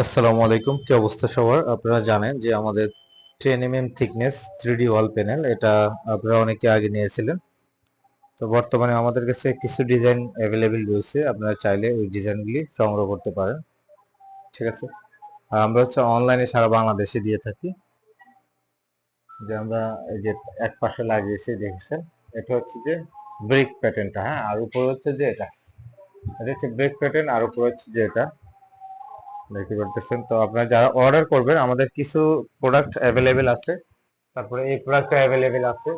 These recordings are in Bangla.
আসসালামু আলাইকুম। কি অবস্থা সবার? আপনারা জানেন যে আমাদের ten M M thickness three wall panel এটা আপনারা অনেকে আগে নিয়েছিলেন। তো বর্তমানে আমাদের কাছে কিছু ডিজাইন অ্যাভেলেবেল রয়েছে। আপনারা চাইলে ওই ডিজাইনগুলি সংগ্রহ করতে পারেন। ঠিক আছে? আর আমরা হচ্ছে অনলাইনে সারা বাংলাদেশে দিয়ে থাকি। যে আমরা এই যে এক পাশে লাগিয়েছি দেখেছেন, এটা হচ্ছে যে ব্রেক প্যাটার্নটা হ্যাঁ? আর উপরে হচ্ছে যে এটা। এটা হচ্ছে ব্রেক প্যাটার্ন আর উপরে হচ্ছে যে এটা। দেখতে পারতেছেন। তো আপনারা যারা অর্ডার করবেন, আমাদের কিছু প্রোডাক্ট অ্যাভেলেবেল আছে। তারপরে এই প্রোডাক্ট অ্যাভেলেবেল আছে।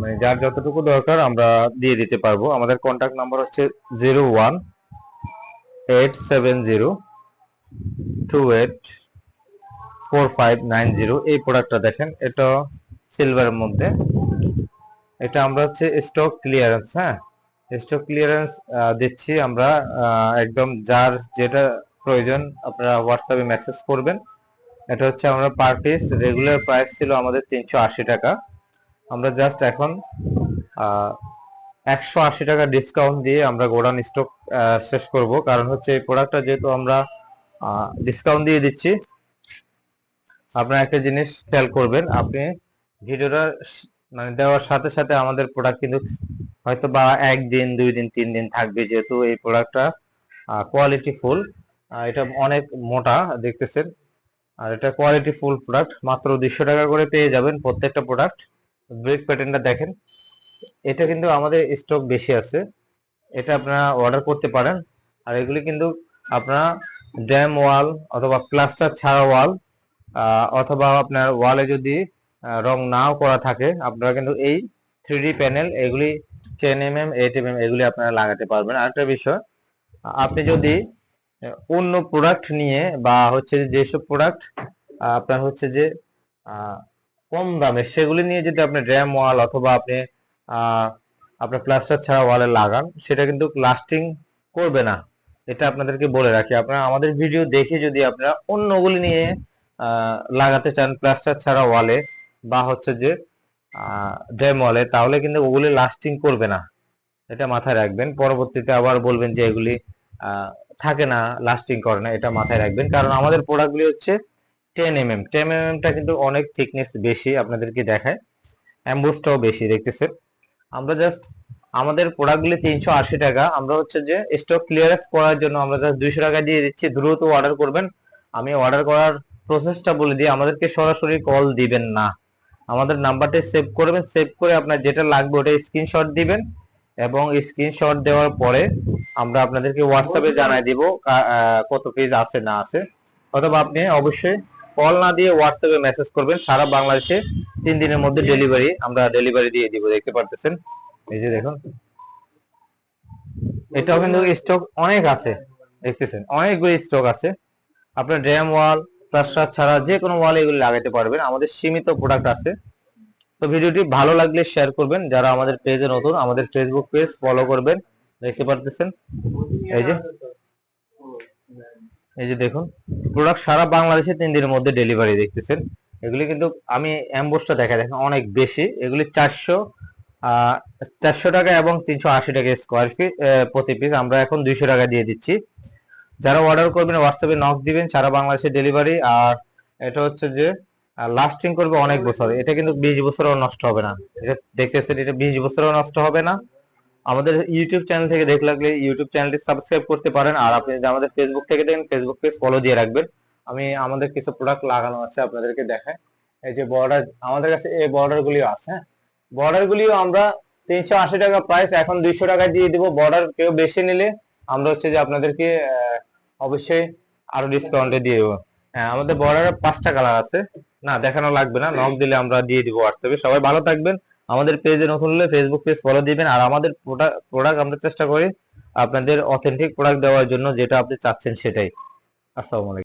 মানে যার যতটুকু দরকার আমরা দিয়ে দিতে পারব। আমাদের কন্ট্যাক্ট নাম্বার হচ্ছে zero one eight seven zero two eight four five nine zero এই প্রোডাক্টটা দেখেন, এটা সিলভারের মধ্যে। এটা আমরা হচ্ছে স্টক ক্লিয়ারেন্স হ্যাঁ? স্টক ক্লিয়ারেন্স দিচ্ছি আমরা একদম যার যেটা প্রয়োজন, আপনারা হোয়াটসঅ্যাপে মেসেজ করবেন। এটা হচ্ছে আমরা পার পিস রেগুলার প্রাইস ছিল আমাদের তিনশো আশি টাকা। আমরা জাস্ট এখন একশো আশি টাকা ডিসকাউন্ট দিয়ে আমরা গোডাউন স্টক শেষ করব। কারণ হচ্ছে এই প্রোডাক্টটা যেহেতু আমরা ডিসকাউন্ট দিয়ে দিচ্ছি, আপনার একটা জিনিস খেয়াল করবেন, আপনি ভিডিওটা মানে দেওয়ার সাথে সাথে আমাদের প্রোডাক্ট কিন্তু হয়তো বা একদিন, দুই দিন, তিন দিন থাকবে, যেহেতু এই প্রোডাক্টটা কোয়ালিটি ফুল এটা অনেক মোটা দেখতেছেন। আর এটা কোয়ালিটি ফুল প্রোডাক্ট মাত্র দুশো টাকা করে পেয়ে যাবেন প্রত্যেকটা প্রোডাক্ট ব্রেক প্যাটার্নটা দেখেন, এটা কিন্তু আমাদের স্টক বেশি আছে। এটা আপনারা অর্ডার করতে পারেন। আর এগুলি কিন্তু আপনারা ড্যাম ওয়াল অথবা প্লাস্টার ছাড়া ওয়াল অথবা আপনার ওয়ালে যদি রং নাও করা থাকে, আপনারা কিন্তু এই থ্রি প্যানেল এগুলি ten M M eight M M এগুলি আপনারা লাগাতে পারবেন। আরেকটা বিষয়, আপনি যদি অন্য প্রোডাক্ট নিয়ে বা হচ্ছে যেসব প্রোডাক্ট আপনার হচ্ছে যে কম দামে সেগুলি নিয়ে যদি আপনি ড্যাম ওয়াল অথবা আপনি আপনার প্লাস্টার ছাড়া ওয়ালে লাগান, সেটা কিন্তু লাস্টিং করবে না। এটা আপনাদেরকে বলে রাখি। আপনারা আমাদের ভিডিও দেখে যদি আপনারা অন্যগুলি নিয়ে লাগাতে চান প্লাস্টার ছাড়া ওয়ালে বা হচ্ছে যে ড্যাম ওয়ালে তাহলে কিন্তু ওগুলি লাস্টিং করবে না। এটা মাথায় রাখবেন। পরবর্তীতে আবার বলবেন যে এগুলি থাকে না লাস্টিং করে না, এটা মাথায় রাখবেন। কারণ আমাদের প্রোডাক্টগুলি হচ্ছে ten M M ten M এমটা কিন্তু অনেক থিকনেস বেশি আপনাদেরকে দেখায় অ্যাম্বুসটাও বেশি, দেখতেছেন? আমরা জাস্ট আমাদের প্রোডাক্টগুলি তিনশো আশি টাকা, আমরা হচ্ছে যে স্টক ক্লিয়ারেন্স করার জন্য আমরা জাস্ট দুইশো টাকা দিয়ে দিচ্ছি, দ্রুত অর্ডার করবেন। আমি অর্ডার করার প্রসেসটা বলে দিই, আমাদেরকে সরাসরি কল দিবেন না। আমাদের নাম্বারটা সেভ করবেন সেভ করে আপনার যেটা লাগবে ওটা স্ক্রিনশট দিবেন। এবং স্ক্রিনশট দেওয়ার পরে আমরা আপনাদেরকে হোয়াটসঅ্যাপে জানাই দিব কত পিস আছে না আছে। অথবা আপনি অবশ্যই কল না দিয়ে হোয়াটসঅ্যাপে মেসেজ করবেন সারা বাংলাদেশে তিন দিনের মধ্যে ডেলিভারি আমরা ডেলিভারি দিয়ে দিব দেখতে পারতেছেন? এই যে দেখুন। এটাও কিন্তু স্টক অনেক আছে দেখতেছেন? অনেকগুলো স্টক আছে। আপনার ড্যাম ওয়াল প্লাস্টার ছাড়া যে কোনো ওয়াল এগুলো লাগাতে পারবেন। আমাদের সীমিত প্রোডাক্ট আছে। তো ভিডিওটি ভালো লাগলে শেয়ার করবেন। যারা আমাদের পেজে নতুন, আমাদের ফেসবুক পেজ ফলো করবেন। দেখতে পারতেছেন? এই যে এই যে দেখুন প্রোডাক্ট সারা বাংলাদেশে তিন দিনের মধ্যে ডেলিভারি দেখতেছেন। এগুলি কিন্তু আমি অ্যাম্বোসটা দেখা দেখেন অনেক বেশি। এগুলি চারশো চারশো টাকা এবং তিনশো আশি টাকা স্কোয়ার ফিট প্রতি পিস আমরা এখন দুইশো টাকা দিয়ে দিচ্ছি। যারা অর্ডার করবেন হোয়াটসঅ্যাপে নক দিবেন, সারা বাংলাদেশে ডেলিভারি আর এটা হচ্ছে যে লাস্টিং করবে অনেক বছর। এটা কিন্তু বিশ বছরও নষ্ট হবে না। এটা দেখতেছেন, এটা বিশ বছরও নষ্ট হবে না। আমাদের ইউটিউব চ্যানেল থেকে দেখে লাগলে ইউটিউব চ্যানেলটি সাবস্ক্রাইব করতে পারেন। আর আপনি যদি আমাদের ফেসবুক থেকে দেখেন ফেসবুক পেজ ফলো দিয়ে রাখবেন। আমি আমাদের কিছু প্রোডাক্ট লাগানো আছে আপনাদেরকে দেখাই। এই যে বর্ডার আমাদের কাছে এই বর্ডার গুলিও আছে হ্যাঁ? বর্ডার গুলিও আমরা তিনশো আশি টাকা প্রাইস এখন দুইশো টাকা দিয়ে দিব। বর্ডার কেউ বেশি নিলে আমরা হচ্ছে যে আপনাদেরকে অবশ্যই আরও ডিসকাউন্টে দিয়ে দেবো। হ্যাঁ আমাদের বর্ডারে পাঁচটা কালার আছে। না, দেখানো লাগবে না। নক দিলে আমরা দিয়ে দিব হোয়াটসঅ্যাপে সবাই ভালো থাকবেন। আমাদের পেজে নতুন হলে ফেসবুক পেজ ফলো দিবেন। আর আমাদের প্রোডাক্ট আমরা চেষ্টা করি আপনাদের অথেন্টিক প্রোডাক্ট দেওয়ার জন্য, যেটা আপনি চাচ্ছেন সেটাই। আসসালামু আলাইকুম।